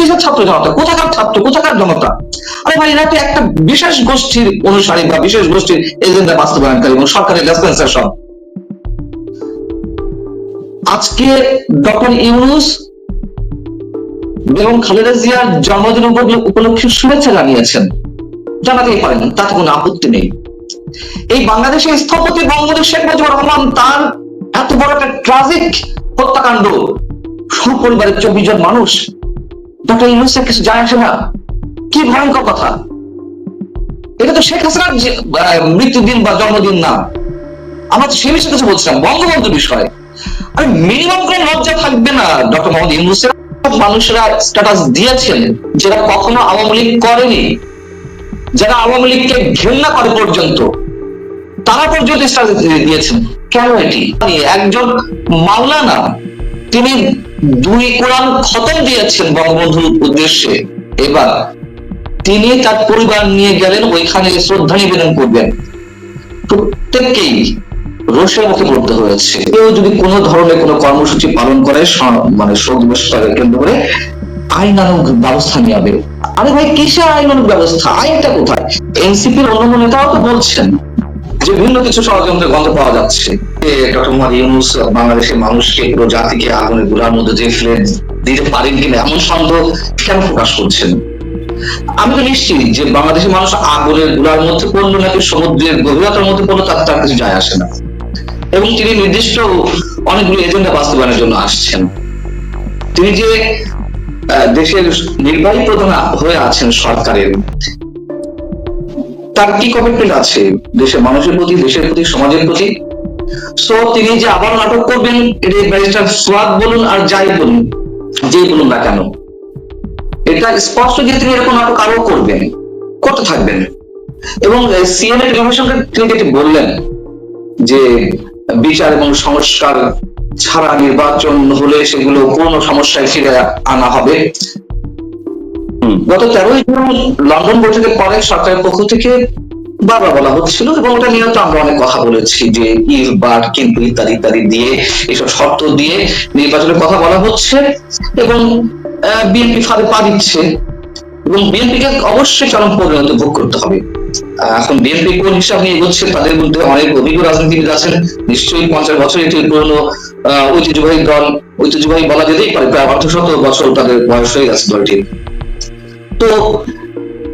কিসের ছাত্র জনতা? কোথাকার ছাত্র? কোথাকার জনতা? আরে ভাই, এরা তো একটা বিশেষ গোষ্ঠীর অনুসারী বা বিশেষ গোষ্ঠীর এজেন্ডা বাস্তবায়নকারী এবং সরকারের রেসপন্সার সব আজকে ডক্টর ইউনুস বেগম খালেদা জিয়ার জন্মদিন উপল- উপলক্ষে শুভেচ্ছা জানিয়েছেন। জানাতেই পারেন, তাতে কোনো আপত্তি নেই। এই বাংলাদেশের স্থপতি বঙ্গবন্ধু শেখ মুজিবুর রহমান তার এত বড় একটা ট্রাজিক হত্যাকাণ্ড। সুপরিবারের চব্বিশ জন মানুষ ডক্টর ইউনুসের কিছু যায় আসে না কি ভয়ঙ্কর কথা? এটা তো শেখ হাসিনার মৃত্যুদিন বা জন্মদিন না। আমরা তো সেই বিষয়ে কিছু বলছিলাম, বঙ্গবন্ধু বিষয়। আর মিনিমাম কোনো লজ্জা থাকবে না ডক্টর মোহাম্মদ ইউনুসের মানুষরা স্ট্যাটাস দিয়েছেন যারা কখনো আওয়ামী লীগ করেনি। যারা আওয়ামী লীগকে ঘৃণা করে পর্যন্ত, তারা পর্যন্ত স্ট্যাটাস দিয়েছেন। কেন এটি? একজন মাওলানা, তিনি দুই কোরআন খতম দিয়েছেন বঙ্গবন্ধুর উদ্দেশ্যে। এবার তিনি তার পরিবার নিয়ে গেলেন, ওইখানে শ্রদ্ধা নিবেদন করবেন। প্রত্যেককেই রোষের মুখে পড়তে হয়েছে। কেউ যদি কোনো ধরনের কোনো কর্মসূচি পালন করে মানে শোক দিবসটাকে কেন্দ্র করে, আইনানুগ ব্যবস্থা নেওয়া আরে ভাই, কিসের আইনানুগ ব্যবস্থা? আইনটা কোথায়? এনসিপির অন্যান্য নেতাও তো বলছেন। যে ভিন্ন কিছু ষড়যন্ত্রের গন্ধ পাওয়া যাচ্ছে। ডক্টর মোহাম্মদ ইউনুস বাংলাদেশের মানুষকে পুরো জাতিকে আগুনে গুড়ার মধ্যে যে ফেলে দিতে পারেন কিনা এমন সন্দেহ কেন প্রকাশ করছেন? আমি তো নিশ্চিত যে বাংলাদেশের মানুষ আগুনের গুড়ার মধ্যে পড়ল নাকি সমুদ্রের গভীরতার মধ্যে পড়ল তার তার কিছু যায় আসে না। এবং তিনি নির্দিষ্ট অনেকগুলো এজেন্ডা বাস্তবায়নের জন্য আসছেন। তিনি যে দেশের নির্বাহী প্রধান হয়ে আছেন সরকারের তার কি কমিটমেন্ট আছে? দেশের মানুষের প্রতি, দেশের প্রতি, সমাজের প্রতি? সো তিনি যে আবার নাটক করবেন, এটা ব্যারিস্টার সোয়াদ বলুন আর যাই বলুন যেই বলুন না কেন। এটা স্পষ্ট যে তিনি এরকম নাটক আরও করবেন, করতে থাকবেন। এবং সিএনএ টেলিভিশনকে তিনি যেটি বললেন, যে বিচার এবং সংস্কার ছাড়া নির্বাচন হলে সেগুলো কোনো সমস্যায় ফিরে আনা হবে। গত তেরোই জুন লন্ডন বৈঠকের পরে সরকারের পক্ষ থেকে বারবার বলা হচ্ছিল এবং ওটা নিয়ে তো আমরা অনেক কথা বলেছি যে ইফ বাট, কিন্তু ইত্যাদি ইত্যাদি দিয়ে, এসব শর্ত দিয়ে নির্বাচনের কথা বলা হচ্ছে এবং বিএনপি ফাঁদে পা দিচ্ছে এবং বিএনপিকে অবশ্যই চরম পরিণত ভোগ করতে হবে। এখন বিএনপি কোন হিসাব নিয়ে এগোচ্ছে তাদের মধ্যে অনেক অভিজ্ঞ রাজনীতিবিদ আছেন, নিশ্চয়ই পঞ্চাশ বছর এটি পুরনো ঐতিহ্যবাহী দল, ঐতিহ্যবাহী বলা যেতেই পারে, প্রায় অর্ধশত বছর তাদের বয়স হয়ে গেছে দলটির। তো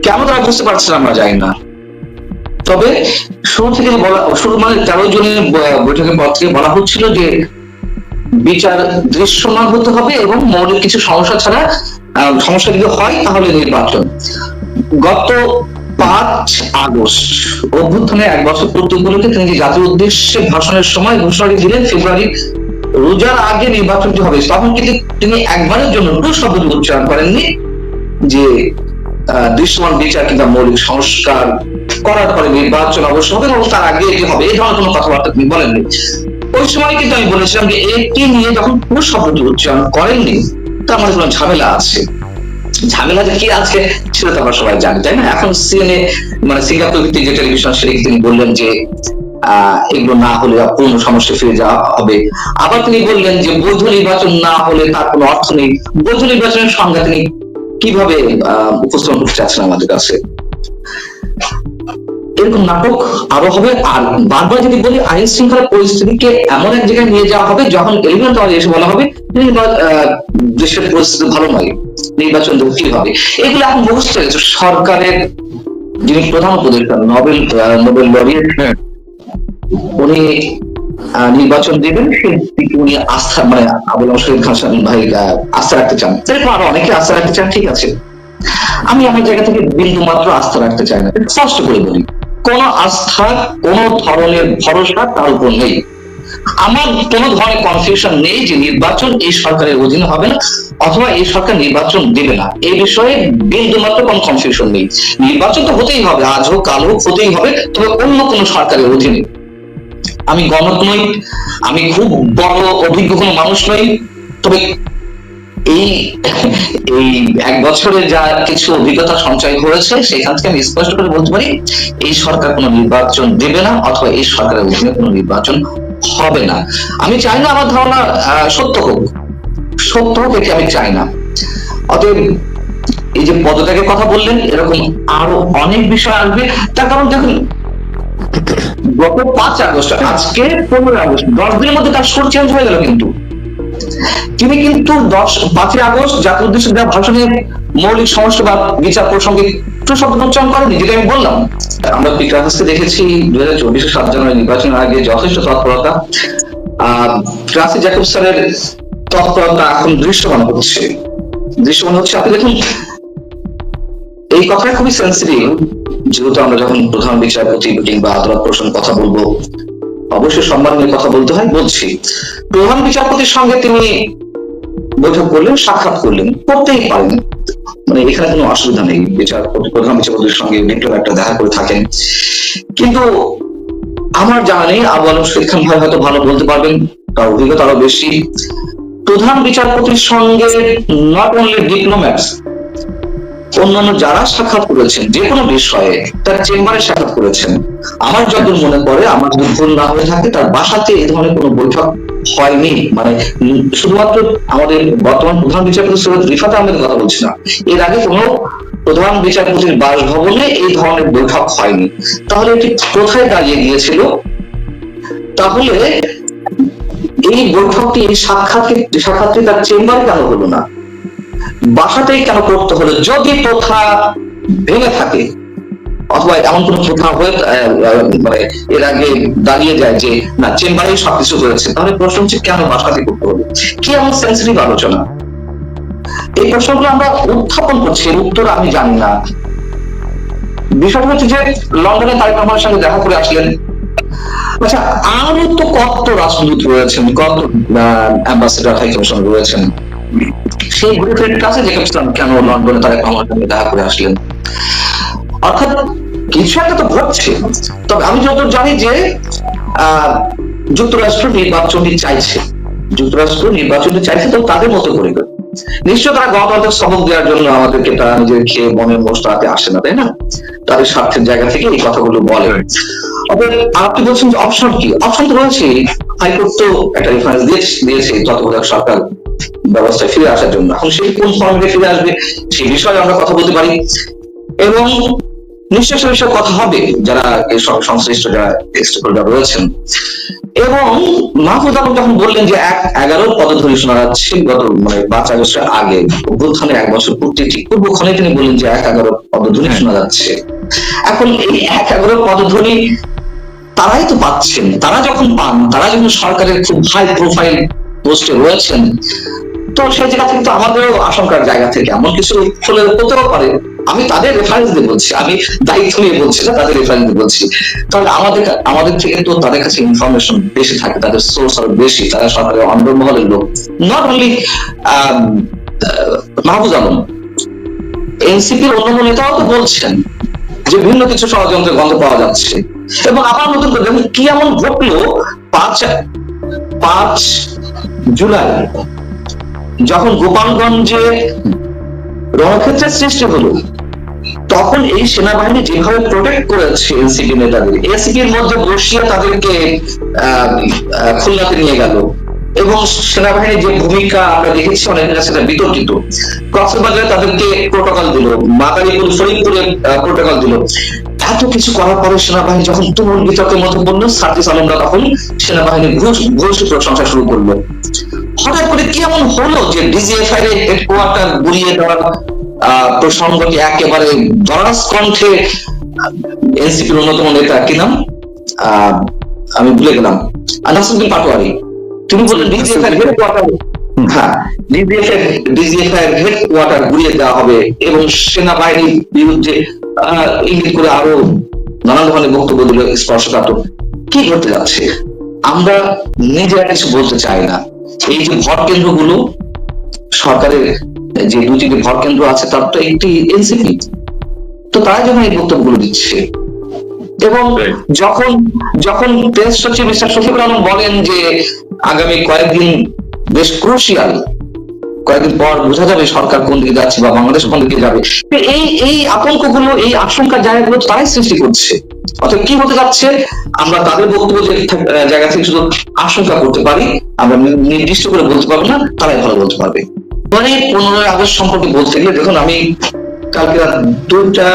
কেন তারা বুঝতে পারছে আমরা জানি না। তবে শুরু থেকে বলা শুরু মানে তেরো জনের বৈঠকের পর থেকে বলা হচ্ছিল যে বিচার দৃশ্যমান হতে হবে এবং মৌলিক কিছু সমস্যা ছাড়া সমস্যা যদি হয় তাহলে নির্বাচন। গত পাঁচ আগস্ট অভ্যুত্থানের এক বছর পূর্তি উপলক্ষে তিনি জাতির উদ্দেশ্যে ভাষণের সময় ঘোষণাটি দিলেন ফেব্রুয়ারি রোজার আগে নির্বাচনটি হবে, তখন কিন্তু তিনি একবারের জন্য টু শব্দটি উচ্চারণ করেননি। যে দৃশ্যমান বিচার কিংবা মৌলিক সংস্কার করার পরে নির্বাচন অবশ্য হবে এবং তার আগে এটি হবে এই ধরনের কোনো কথাবার্তা তিনি বলেননি। ওই সময় কিন্তু আমি বলেছিলাম যে এটি নিয়ে যখন পুরো শব্দটি উচ্চারণ করেননি, তার মধ্যে কোনো ঝামেলা আছে। ঝামেলা কি আছে, সেটা তো আমরা সবাই জানি, তাই না? এখন সিএনএ মানে সিঙ্গাপুর ভিত্তিক যে টেলিভিশন সেটি তিনি বললেন যে, আহ, এগুলো না হলে পূর্ণ সমস্যা ফিরে যাওয়া হবে। আবার তিনি বললেন যে বৈধ নির্বাচন না হলে তার কোনো অর্থ নেই। বৈধ নির্বাচনের সংজ্ঞা তিনি কীভাবে উপস্থাপন করতে চাচ্ছেন আমাদের কাছে? এরকম নাটক আরও হবে আর বারবার যদি বলি আইন শৃঙ্খলা পরিস্থিতিকে এমন এক জায়গায় নিয়ে যাওয়া হবে যখন এলিমেন্ট এসে বলা হবে দেশের পরিস্থিতি ভালো নয় নির্বাচন কি হবে। এগুলো এখন মুখস্থ হয়ে গেছে। সরকারের যিনি প্রধান উপদেষ্টা নোবেল আহ, নোবেল লরিয়েট উনি আহ, নির্বাচন দেবেন উনি আস্থা মানে আবুল শহীদ খান ভাই আস্থা রাখতে চান। এরকম আরও অনেকে আস্থা রাখতে চান, ঠিক আছে। আমি আমার জায়গা থেকে বিন্দু মাত্র আস্থা রাখতে চাই না। স্পষ্ট করে বলি, কোন আস্থা, কোন ধরনের ভরসা তার উপর নেই। আমার কোন ধরনের কনফিউশন নেই যে নির্বাচন এই সরকারের অধীনে হবে না, অথবা এই সরকার নির্বাচন দেবে না। এই বিষয়ে বিন্দু মাত্র কোন কনফিউশন নেই। নির্বাচন তো হতেই হবে, আজ হোক, কাল হোক, হতেই হবে, তবে অন্য কোন সরকারের অধীনে। আমি গণক নই, আমি খুব বড় অভিজ্ঞ কোনো মানুষ নই। তবে এই এই এক বছরে যা কিছু অভিজ্ঞতা সঞ্চয় হয়েছে, সেখান থেকে আমি স্পষ্ট করে বলতে পারি, এই সরকার কোনো নির্বাচন দেবে না, অথবা এই সরকারের অধীনে কোনো নির্বাচন হবে না। আমি চাই না আমার ধারণা সত্য হোক। সত্য হোক এটি আমি চাই না। অতএব এই যে পদত্যাগের কথা বললেন, এরকম আরও অনেক বিষয় আসবে। তার কারণ দেখুন গত পাঁচ আগস্ট, আজকে পনেরো আগস্ট, দশ দিনের মধ্যে তার চেঞ্জ হয়ে গেল কিন্তু। তিনি কিন্তু দশ, পাঁচই আগস্ট জাতীয় উদ্দেশ্যে দেওয়া ভাষণে মৌলিক বা বিচার প্রসঙ্গে একটু শব্দ উচ্চারণ করেনি যেটা আমি বললাম। আমরা দেখেছি দুই হাজার চব্বিশে সাত জানুয়ারি নির্বাচনের আগে যথেষ্ট তৎপরতা। ক্লাসি জ্যাকব স্যারের তৎপরতা এখন দৃশ্যমান হচ্ছে। দৃশ্যমান হচ্ছে, আপনি দেখুন এই কথাটা খুবই সেন্সিটিভ যেহেতু আমরা যখন প্রধান বিচারপতি কিংবা আদালত প্রশ্ন কথা বলব, অবশ্যই সম্মান নিয়ে কথা বলতে হয়, বলছি। প্রধান বিচারপতির সঙ্গে তিনি বৈঠক করলেন, সাক্ষাৎ করলেন, করতেই পারেন। মানে এখানে কোনো অসুবিধা নেই বিচারপতি প্রধান বিচারপতির সঙ্গে একটা দেখা করে থাকেন। কিন্তু আমার জানা নেই, আবু আলম শহীদ খান ভাই হয়তো ভালো বলতে পারবেন, তার অভিজ্ঞতা আরও বেশি। প্রধান বিচারপতির সঙ্গে নট অনলি ডিপ্লোম্যাটস অন্যান্য যারা সাক্ষাৎ করেছেন, যে কোনো বিষয়ে তার চেম্বারে সাক্ষাৎ করেছেন, আমার যতদূর মনে পড়ে, আমার যদি ভুল না হয়ে থাকে, তার বাসাতে এই ধরনের কোনো বৈঠক হয়নি। মানে শুধুমাত্র আমাদের বর্তমান প্রধান বিচারপতি সৈয়দ রিফাত আহমেদের কথা বলছি না। এর আগে কোনো প্রধান বিচারপতির বাসভবনে এই ধরনের বৈঠক হয়নি। তাহলে এটি কোথায় দাঁড়িয়ে গিয়েছিল? তাহলে এই বৈঠকটি, এই সাক্ষাৎকে, সাক্ষাৎটি তার চেম্বারে কেন হলো না? বাসাতেই কেন করতে হলো যদি প্রথা ভেঙে থাকে, অথবা এমন কোন প্রথা হয়ে মানে এর আগে দাঁড়িয়ে যায় যে, না, চেম্বারেই সবকিছু হয়েছে, তাহলে প্রশ্ন হচ্ছে কেন বাসাতে করতে হলো কি এমন সেন্সিটিভ আলোচনা? এই প্রশ্নগুলো আমরা উত্থাপন করছি উত্তর আমি জানি না। বিষয়টা হচ্ছে যে, লন্ডনে তারেক রহমানের সঙ্গে দেখা করে আসলেন। আচ্ছা আরও তো কত রাষ্ট্রদূত রয়েছেন, কত অ্যাম্বাসেডার হাই রয়েছেন? সেই কাছে কেন লন্ডনে সঙ্গে দেখা করে আসলেন। অর্থাৎ কিছু একটা তো ঘটছে। তবে আমি জানি যে যুক্তরাষ্ট্র চাইছে। যুক্তরাষ্ট্র চাইছে তো তাদের মতো করে। নিশ্চয় তারা গণতন্ত্রের সবক দেওয়ার জন্য আমাদেরকে তারা নিজের খেয়ে মনের মোস্তাতে আসে না, তাই না? তাদের স্বার্থের জায়গা থেকে এই কথাগুলো বলে। আপনি বলছেন যে অপশন কি? অপশন তো রয়েছে হাইকোর্ট তো একটা রেফারেন্স দিয়েছে তত্ত্বাবধায়ক সরকার। ব্যবস্থায় ফিরে আসার জন্য। এখন সেই কোন ফর্মে ফিরে আসবে সেই বিষয়ে আমরা কথা বলতে পারি। এবং নিশ্চয় সে বিষয়ে কথা হবে যারা সঙ্গে সংশ্লিষ্ট যারা স্টেকহোল্ডার রয়েছেন। এবং মাহফুজ আলম যখন বললেন যে এক এগারো পদধূলি শোনা যাচ্ছে গত মানে পাঁচ আগস্টের আগে অভ্যুত্থানে এক বছর পূর্তি ঠিক পূর্বক্ষণে তিনি বললেন যে এক এগারো পদধ্বনি শোনা যাচ্ছে। এখন এই এক এগারো পদধ্বনি তারাই তো পাচ্ছেন। তারা যখন পান তারা যখন সরকারের খুব হাই প্রোফাইল পোস্টে রয়েছেন। তো সেই জায়গা থেকে তো আমাদেরও আশঙ্কার জায়গা থেকে এমন কিছু হলে হতেও পারে। আমি তাদের রেফারেন্স দিয়ে বলছি, আমি দায়িত্ব নিয়ে বলছি না তাদের রেফারেন্স দিয়ে বলছি। তাহলে আমাদের আমাদের থেকে তো তাদের কাছে ইনফরমেশন বেশি থাকে, তাদের সোর্স আরও বেশি, তারা সরকারের অন্দরমহলের লোক। নট অনলি মাহবুজ আলম, এনসিপির অন্যান্য নেতাও তো বলছেন যে ভিন্ন কিছু ষড়যন্ত্রের গন্ধ পাওয়া যাচ্ছে। এবং আমার নতুন করে কি এমন ঘটলো পাঁচ পাঁচ জুলাই, যখন গোপালগঞ্জে রণক্ষেত্রের সৃষ্টি হলো, তখন এই সেনাবাহিনী যেভাবে প্রোটেক্ট করেছে এনসিপি নেতাদের এনসিপির মধ্যে বসিয়ে তাদেরকে খুলনাতে নিয়ে গেল। এবং সেনাবাহিনীর যে ভূমিকা আমরা দেখেছি, অনেকের কাছে এটা বিতর্কিত। কক্সবাজারে তাদেরকে প্রোটোকল দিল, মাদারীপুর, ফরিদপুরে প্রোটোকল দিল। এত কিছু করার পরে সেনাবাহিনী যখন তুমুল বিতর্কের মধ্যে পড়ল সার্জিস আলমরা তখন সেনাবাহিনীর ঘুষ ঘুষ প্রশংসা শুরু করল। হঠাৎ করে কি এমন হলো যে ডিজিএফআই এর হেডকোয়ার্টার গুলিয়ে দেওয়ার প্রসঙ্গটি একেবারে দরাজ কণ্ঠে এনসিপির অন্যতম নেতা কি নাম? আহ, আমি ভুলে গেলাম। আহ, নাসিরুদ্দিন পাটোয়ারি। তিনি বললেন ডিজিএফআই এর হেডকোয়ার্টার হ্যাঁ ডিজিএফআই ডিজিএফআই এর হেডকোয়ার্টার গুলিয়ে দেওয়া হবে এবং সেনাবাহিনীর বিরুদ্ধে ইঙ্গিত করে আরও নানান ধরনের বক্তব্য দিল স্পর্শকাতর। কি ঘটতে যাচ্ছে? আমরা নিজেরা কিছু বলতে চাই না। এই যে ভোট কেন্দ্রগুলো সরকারের যে দুটি ভোট কেন্দ্র আছে তার তো একটি এনসিপি। তো তারা যখন এই বক্তব্যগুলো দিচ্ছে। এবং যখন যখন প্রেস সচিব আলম বলেন যে আগামী কয়েকদিন বেশ ক্রুশিয়াল কয়েকদিন পর বোঝা যাবে সরকার কোন দিকে যাচ্ছে বা বাংলাদেশ কোন দিকে যাবে। এই এই আতঙ্কগুলো, এই আশঙ্কার জায়গাগুলো তারাই সৃষ্টি করছে। অর্থাৎ কি হতে যাচ্ছে, আমরা তাদের বক্তব্য জায়গা থেকে শুধু আশঙ্কা করতে পারি, আমরা নির্দিষ্ট করে বলতে পারব না, তারাই ভালো বলতে পারবে। মানে পনেরোই আগস্ট সম্পর্কে বলতে গেলে, দেখুন আমি কালকে রাত দুটা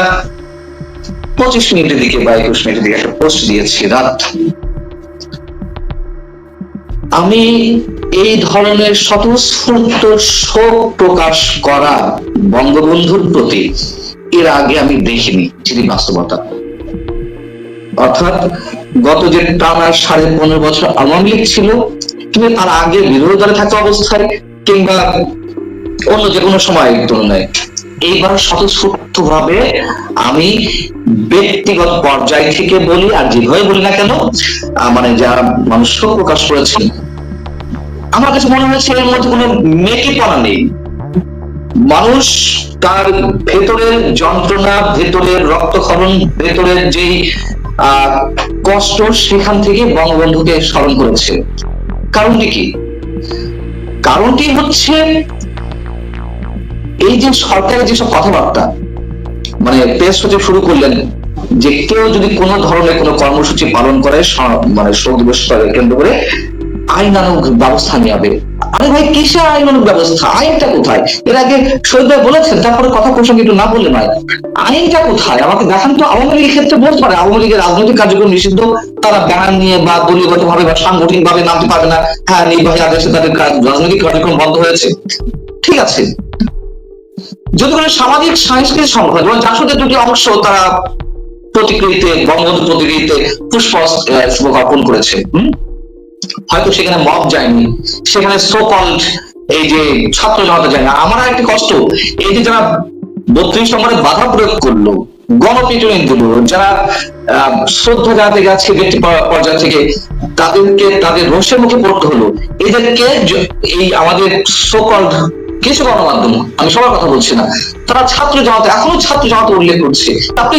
পঁচিশ মিনিটের দিকে বা একুশ মিনিটের দিকে একটা পোস্ট দিয়েছি, রাত আমি এই ধরনের স্বতঃস্ফূর্ত শোক প্রকাশ করা বঙ্গবন্ধুর প্রতি এর আগে আমি দেখিনি যিনি বাস্তবতা। অর্থাৎ গত যে টানা সাড়ে পনেরো বছর আওয়ামী লীগ ছিল কিন্তু তার আগে বিরোধী দলে থাকা অবস্থায়, কিংবা অন্য যে কোনো সময় তুলনায়। এইবার স্বতঃস্ফূর্ত ভাবে আমি ব্যক্তিগত পর্যায় থেকে বলি আর যেভাবে বলি না কেন মানে যারা মানুষ প্রকাশ করেছেন আমার কাছে মনে হয়েছে এর মধ্যে কোনো মেকিপনা নেই। মানুষ তার ভেতরের যন্ত্রণা ভেতরের রক্তক্ষরণ ভেতরের যেই আহ, কষ্ট সেখান থেকে বঙ্গবন্ধুকে স্মরণ করেছে। কারণটি কি? কারণটি হচ্ছে এই যে সরকারের যেসব কথাবার্তা মানে প্রেস হতে শুরু করলেন, যে কেউ যদি কোনো ধরনের কোনো কর্মসূচি পালন করে মানে শোক দিবস কেন্দ্র করে আইনানুগ ব্যবস্থা নেবে আরে ভাই, কিসের আইনানুগ ব্যবস্থা? আইনটা কোথায়? এর আগে শহীদ ভাই বলেছেন, তারপরে কথা প্রসঙ্গে একটু না বললে নয়। আইনটা কোথায়? আমাকে দেখান তো, আওয়ামী লীগের ক্ষেত্রে বলতে পারে। আওয়ামী লীগের রাজনৈতিক কার্যক্রম নিষিদ্ধ। তারা ব্যানার নিয়ে বা দলীয়গত ভাবে বা সাংগঠনিক ভাবে নামতে পারবে না। হ্যাঁ নির্বাহী আদেশে তাদের রাজনৈতিক কার্যক্রম বন্ধ হয়েছে। ঠিক আছে। কোনো সামাজিক সাংস্কৃতিক সংগঠন, যেমন জাসদের দুটি অংশ তারা প্রতিকৃতিতে, বঙ্গবন্ধু প্রতিকৃতিতে পুষ্প শুভজ্ঞাপন করেছে। হয়তো সেখানে মব যায়নি। সেখানে সোকল্ড এই যে ছাত্র জনতা যায় না আমার একটি কষ্ট, এই যে যারা বত্রিশ নম্বরে বাধা প্রয়োগ করল, গণপিটুনি দিল, যারা শ্রদ্ধা জানাতে গেছে, ব্যক্তি পর্যায় থেকে, তাদেরকে তাদের রোষের মুখে পড়তে হলো। এদেরকে এই আমাদের সোকল্ড কিছু গণমাধ্যম? আমি সবার কথা বলছি না। তারা ছাত্র জনতা এখনও ছাত্র জনতা উল্লেখ করছে। আপনি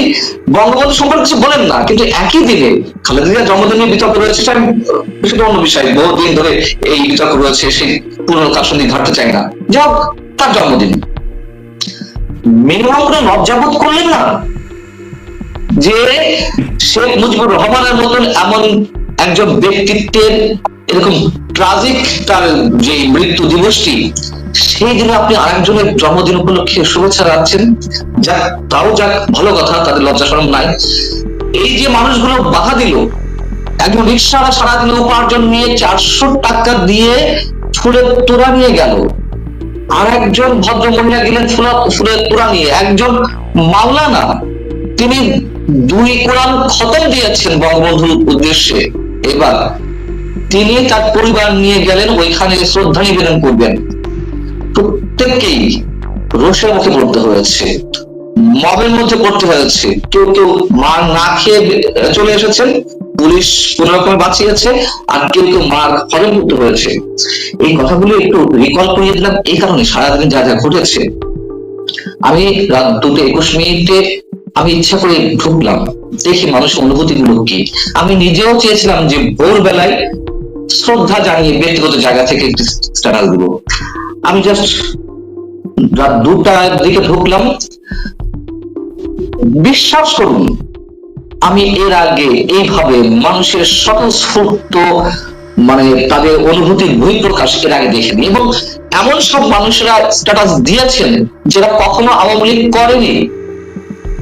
বঙ্গবন্ধু সম্পর্কে কিছু বলেন না, কিন্তু একই দিনে খালেদা জিয়ার জন্মদিন নিয়ে বিতর্ক রয়েছে, সেটা অন্য বিষয় বহুদিন ধরে এই বিতর্ক রয়েছে, সেই পুরনো কাশনি ঘাটতে চাই না। যাই তার জন্মদিন। মিনিমাম কোনো লজ্জাবোধ করলেন না? যে শেখ মুজিবুর রহমানের মতন এমন একজন ব্যক্তিত্বের এরকম ট্রাজিক তার যে মৃত্যু দিবসটি সেই দিনে আপনি আরেকজনের জন্মদিন উপলক্ষে শুভেচ্ছা রাখছেন যাক, তাও যাক, ভালো কথা, তাদের লজ্জা শরম নাই। এই যে মানুষগুলো বাধা দিল, একজন রিক্সাওয়ালা সারাদিন উপার্জন নিয়ে চারশো টাকা দিয়ে ফুলের তোড়া নিয়ে গেল। আর একজন ভদ্র মহিলা গেলেন ফুলা ফুলের তোড়া নিয়ে। একজন মাওলানা, তিনি দুই কোরআন খতম দিয়েছেন বঙ্গবন্ধুর উদ্দেশ্যে। এবার তিনি তার পরিবার নিয়ে গেলেন, ওইখানে শ্রদ্ধা নিবেদন করবেন। প্রত্যেককেই রোষের মুখে পড়তে হয়েছে, মবের মধ্যে পড়তে হয়েছে। কেউ কেউ মার না খেয়ে চলে এসেছেন, পুলিশ কোন রকমে বাঁচিয়েছে, আর কেউ কেউ মার হরণ করতে হয়েছে। এই কথাগুলো একটু রিকল করিয়ে দিলাম, এই কারণে সারাদিন যা যা ঘটেছে। আমি রাত দুটো একুশ মিনিটে আমি ইচ্ছা করে ঢুকলাম, দেখি মানুষের অনুভূতি গুলো কি। আমি নিজেও চেয়েছিলাম যে ভোরবেলায় শ্রদ্ধা জানিয়ে ব্যক্তিগত জায়গা থেকে একটি স্ট্যাটাস দিব। আমি জাস্ট রাত দুটার দিকে ঢুকলাম। বিশ্বাস করুন, আমি এর আগে এইভাবে মানুষের স্বতঃস্ফূর্ত মানে তাদের অনুভূতির বহিঃপ্রকাশ এর আগে দেখিনি এবং এমন সব মানুষেরা স্ট্যাটাস দিয়েছেন যারা কখনো আওয়ামী লীগ করেনি।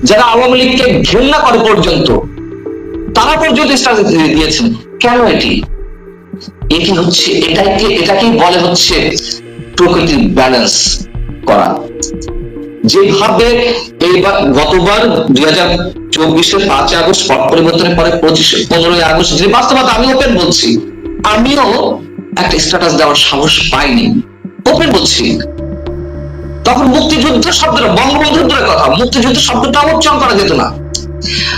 যারা আওয়ামী লীগকে ঘৃণা করে পর্যন্ত, তারা পর্যন্ত স্ট্যাটাস দিয়েছেন। কেন এটি? এটি হচ্ছে, এটাকে, এটাকেই বলে হচ্ছে প্রকৃতির ব্যালেন্স করা। যেভাবে এইবার গতবার দুই হাজার চব্বিশের পাঁচই আগস্ট পট পরিবর্তনের পরে পঁচিশে, পনেরোই আগস্ট যে বাস্তবতা আমি ওপেন বলছি। আমিও একটা স্ট্যাটাস দেওয়ার সাহস পাইনি। ওপেন বলছি। তখন মুক্তিযুদ্ধ শব্দটা, বঙ্গবন্ধুর কথা, মুক্তিযুদ্ধ শব্দটা উচ্চারণ করা যেত না।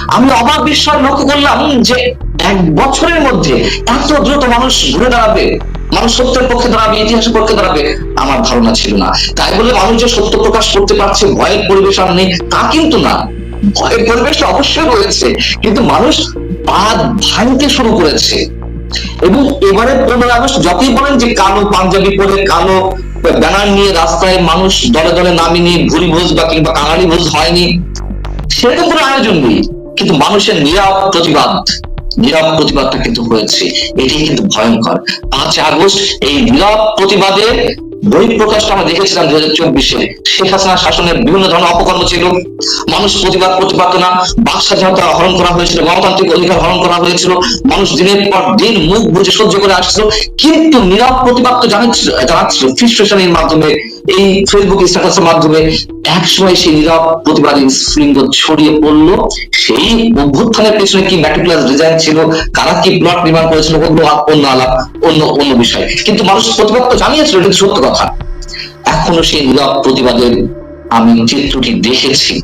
আমি অবাক বিস্ময় লক্ষ্য করলাম যে এক বছরের মধ্যে এত দ্রুত মানুষ ঘুরে দাঁড়াবে। মানুষ সত্যের পক্ষে দাঁড়াবে, ইতিহাসের পক্ষে দাঁড়াবে, আমার ধারণা ছিল না। তাই বলে মানুষ যে সত্য প্রকাশ করতে পারছে, ভয়ের পরিবেশ আর নেই, তা কিন্তু না। ভয়ের পরিবেশ অবশ্যই রয়েছে, কিন্তু মানুষ বাদ ভাঙতে শুরু করেছে। এবং এবারে পনেরো আগস্ট যতই বলেন যে কালো পাঞ্জাবি পরে কালো ব্যানার নিয়ে রাস্তায় মানুষ দলে দলে নামিনি ভুরি ভোজ বা কিংবা কাঙালি ভোজ হয়নি, সেরকম কোনো আয়োজন নেই। কিন্তু মানুষের নীরব প্রতিবাদ। নীরব প্রতিবাদটা কিন্তু হয়েছে। এটি কিন্তু ভয়ঙ্কর। পাঁচ আগস্ট এই নীরব প্রতিবাদে বহিঃপ্রকাশটা আমরা দেখেছিলাম দু হাজার চব্বিশে। শেখ হাসিনা শাসনের বিভিন্ন ধরনের অপকর্ম ছিল। মানুষ প্রতিবাদ করতে পারতো না বাক স্বাধীনতা হরণ করা হয়েছিল, গণতান্ত্রিক অধিকার হরণ করা হয়েছিল, মানুষ দিনের পর দিন মুখ বুঝে সহ্য করে আসছিল। কিন্তু নীরব প্রতিবাদ তো জানাচ্ছিল ফ্রিস্ট্রেশনের মাধ্যমে, এই ফেসবুক স্ট্যাটাসের মাধ্যমে একসময় সেই নীরব প্রতিবাদী স্ফুলিঙ্গ ছড়িয়ে পড়ল। সেই অভ্যুত্থানের পেছনে কি ম্যাটিকুলাস ডিজাইন ছিল? কারা কি প্লট নির্মাণ করেছিল? অন্য অন্য আলাপ, অন্য অন্য বিষয়। কিন্তু মানুষ প্রতিবাদ তো জানিয়েছিল, এটা সত্য কথা। এখনও সেই নীরব প্রতিবাদের আমি চিত্রটি দেখেছি,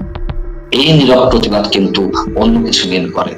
এই নীরব প্রতিবাদ কিন্তু অন্য কিছু মেন করে।